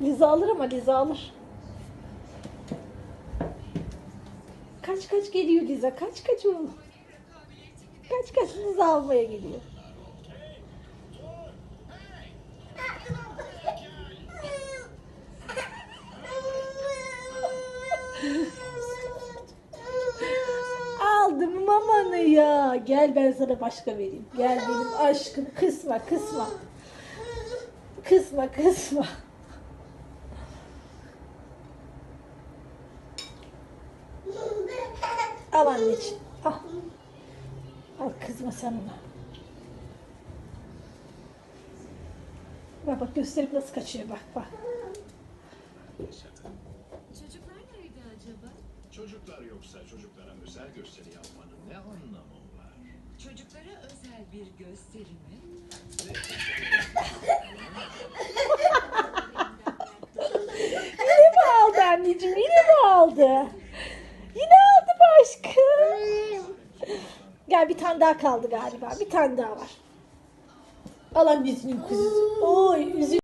Liza alır ama Liza alır. Kaç kaç geliyor Liza? Kaç kaç oğlum? Kaç kaç Liza almaya geliyor. Aldım mamanı ya. Gel ben sana başka vereyim. Gel benim aşkım. Kısma kısma. Kısma kısma. Al anneciğim. Al. Al kızma sen ona. Bak bak gösterip nasıl kaçıyor bak bak. Çocuklar nerede acaba? Çocuklar yoksa çocuklara özel gösteri yapmanın ne anlamı var? Çocuklara özel bir gösteri mi? Yine mi aldı anneciğim? Yine mi aldı? Yine aldı mı aşkım? Gel bir tane daha kaldı galiba. Bir tane daha var. Al anneciğim kuzusu. Oy üzü